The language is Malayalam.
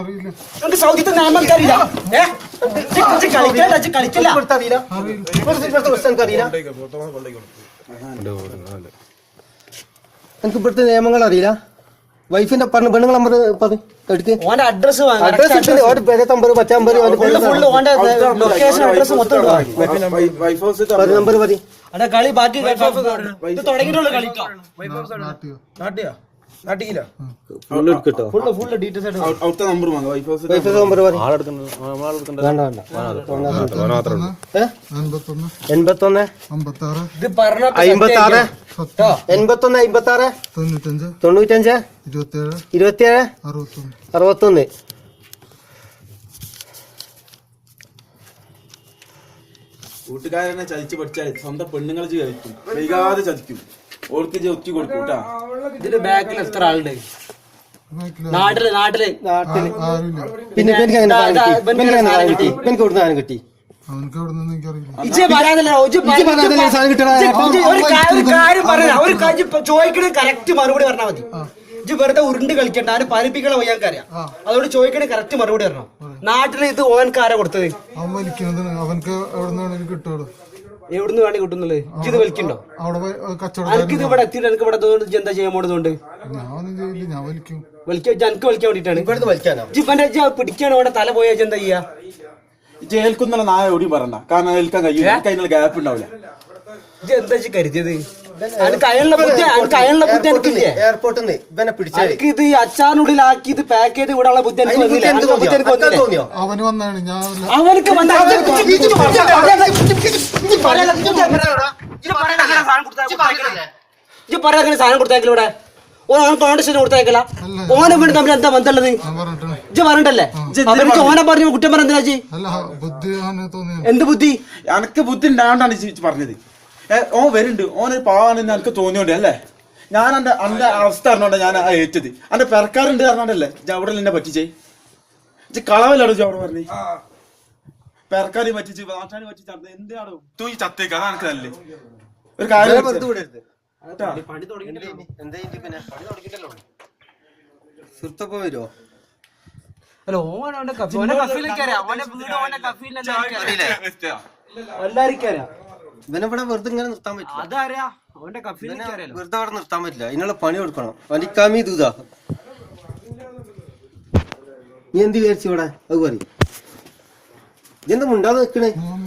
നമുക്ക് സൗദിത്തെ നിയമം അറിയില്ല കളിക്കല്ല. കളിക്കില്ല ഇവിടുത്തെ എനിക്ക് ഇവിടുത്തെ നിയമങ്ങൾ അറിയില്ല. വൈഫിന്റെ പറഞ്ഞ പെണ്ണുങ്ങൾ നമ്പർ പതി എടുക്ക്. ഓന്റെ അഡ്രസ് അഡ്രസ് ഇട്ടില്ല? ഓന്റെ പേരെ നമ്പർ ലൊക്കേഷൻ അഡ്രസ് മൊത്തം. നമ്പർ മതി അടെ കളി ബാക്കി തുടങ്ങിയിട്ടുള്ള നാട്ടിയാ? നാട്ടിക്കില്ല. ഫുള്ള് ഫുള്ള് ഫുള്ള് ഡീറ്റെയിൽസ് ആയിട്ട് അവിടുത്തെ നമ്പർ വാങ്ങ വൈഫ്? എൺപത്തൊന്ന്. ഇത് പറഞ്ഞ അമ്പത്തി ആറ് സത്യം എൺപത്തൊന്ന് അമ്പത്തി ആറ് തൊണ്ണൂറ്റഞ്ച്. തൊണ്ണൂറ്റഞ്ച്? ഇരുപത്തിയേഴ് ഇരുപത്തിയേഴ് അറുപത്തൊന്ന്. അറുപത്തൊന്ന്. കൂട്ടുകാരനെ ചതിച്ച് പഠിച്ചാൽ സ്വന്തം പെണ്ണുങ്ങളെ ചതിക്കും വൈകാതെ ചതിക്കും. ഓർക്ക് ഇജ്ജ് ഒത്തി കൊടുക്കും കേട്ടാ. ഇതിന്റെ ബാക്കിൽ എത്ര ആളുണ്ട്? നാട്ടിൽ നാട്ടിൽ. നാട്ടിൽ. പിന്നെ എനിക്ക് അങ്ങനെ സാധനം കിട്ടി? ഇവൻക്ക് അങ്ങനെ സാധനം സാധനം കിട്ടി? എനിക്ക് ഇവിടുന്ന് സാധനം കിട്ടി? അവനക്ക് എവിടെ നിന്ന് എനിക്കറിയില്ല. ഇജ്ജ് പറയാനല്ല ഇജ്ജ് ഇജ്ജ് പറഞ്ഞതല്ലേ സാധനം കിട്ടണ ഇജ്ജ് ഒരു കാര്യം- ഒരു കാര്യം പറഞ്ഞ ഒരു കാര്യം ഇപ്പൊ ചോദിക്കണ കറക്റ്റ് മറുപടി പറഞ്ഞാൽ മതി. ഇജ്ജ് വെറുതെ ഉരുണ്ട് കളിക്കണ്ട. ആരും പാലിപ്പിക്കണ വയ്യാൻക്കറിയാം അതുകൊണ്ട് ചോദിക്കണ കറക്റ്റ് മറുപടി പറഞ്ഞോ. നാട്ടിൽ ഇത് ഓൻക്കാരാ കൊടുത്തത്? അവൻ വലിക്കുന്നതിന് അവനക്ക് എവിടെ നിന്ന് കിട്ടുള്ളൂ എവിടുന്ന് വേണ്ടി കിട്ടുന്നുള്ളത്? ഇത് വലിക്കണ്ടോ എനിക്ക് ഇത് ഇവിടെ എത്തിയിട്ട് എനിക്ക് ഇവിടെ എന്താ ചെയ്യാൻ പോണതുകൊണ്ട് ഞാൻ ഒന്നും ചെയ്യില്ല ഞാൻ വലിക്കും. വലിക്കാൻ ഇജ്ജ് എനിക്ക് വലിക്കാൻ വേണ്ടിട്ടാണ് പിടിക്കാണ്? ഇവിടെ തല പോയാ എന്താ ചെയ്യാ? ഇജ്ജ് നായ ഓടി പറയണ്ട. കാരണം ഏൽക്കാൻ കഴിയും എനിക്ക് ഗ്യാപ്പ് ഉണ്ടാവില്ല. ഇത് എന്താ കരുതിയത്? എയർപോർട്ടിൽ നിന്ന് ഇവനെ പിടിച്ചാൽ ഇത് ഈ അച്ചാറിനുള്ളിലാക്കി ഇത് ബുദ്ധി എനിക്ക് ബുദ്ധി വന്നില്ല? എനിക്ക് അതിനുള്ള ബുദ്ധി എനിക്ക് തോന്നിയോ വന്നില്ല? തോന്നിയോ? അവന് വന്നാണ് ഞാൻ വന്ന ഇജ്ജ് പറയല്ല, അങ്ങനെ സാധനം കൊടുത്താ- കൊടുത്തേക്കൽ. ഇജ്ജ് പറയല്ല, അങ്ങനെ സാധനം കൊടുത്തേക്കൽ ഇവിടെ. ഓൻ ഓനെ വേണ്ടി തമ്മിൽ എന്താ ബന്ധമുള്ളത്? ഞാൻ പറഞ്ഞിട്ടാണ് ഇജ്ജ് പറഞ്ഞിട്ടല്ലേ അവർക്ക് ഓനെ പറഞ്ഞു കുറ്റം പറഞ്ഞാ അല്ല ബുദ്ധി അവന് എന്ത് ബുദ്ധി? എനക്ക് ബുദ്ധി ഉണ്ടാണ്ടാണ് ഇജ്ജ് പറഞ്ഞത്. ഓൻ വരുന്നുണ്ട്. ഓനൊരു പാവാണെന്ന് എനിക്ക് തോന്നിയോണ്ട് അല്ലേ? ഞാൻ എന്റെ എന്റെ അവസ്ഥ അറിഞ്ഞോണ്ട ഞാൻ ആ ഏറ്റത് എന്റെ പെരക്കാരുണ്ട് അറിഞ്ഞോണ്ടല്ലേ? അവിടെ എന്നെ പറ്റിച്ചേ. കളവല്ലാടോ ഇജ്ജ് അവിടെ പറഞ്ഞേ പെരക്കാരി പറ്റിച്ച് നാട്ടാണി പറ്റിച്ച് എന്തിനാണോ തൂങ്ങി ചത്തേക്ക് അതാണ് എനിക്ക് നല്ലേ ഒരു കാര്യം സുഹൃത്തൊപ്പം വരുമോ അല്ല ഓന്റെ കഫീലേക്ക് ഓന്റെ വീട് ഓന്റെ കഫീലെല്ലാവർക്കും എല്ലാവർക്കും ഇവനെ ഇവിടെ വെറുതെ ഇങ്ങനെ നിർത്താൻ പറ്റില്ല. അതാരാ അവന്റെ കഫീലേക്ക് വെറുതെ അവിടെ നിർത്താൻ പറ്റില്ല. അതിനുള്ള പണി കൊടുക്കണം. വലിക്കാമി ദൂതാ. നീ എന്ത് വിചാരിച്ചു ഇവിടെ? അത് പറയും. ഇതെന്താ മുണ്ടാതെ നിക്കണേ?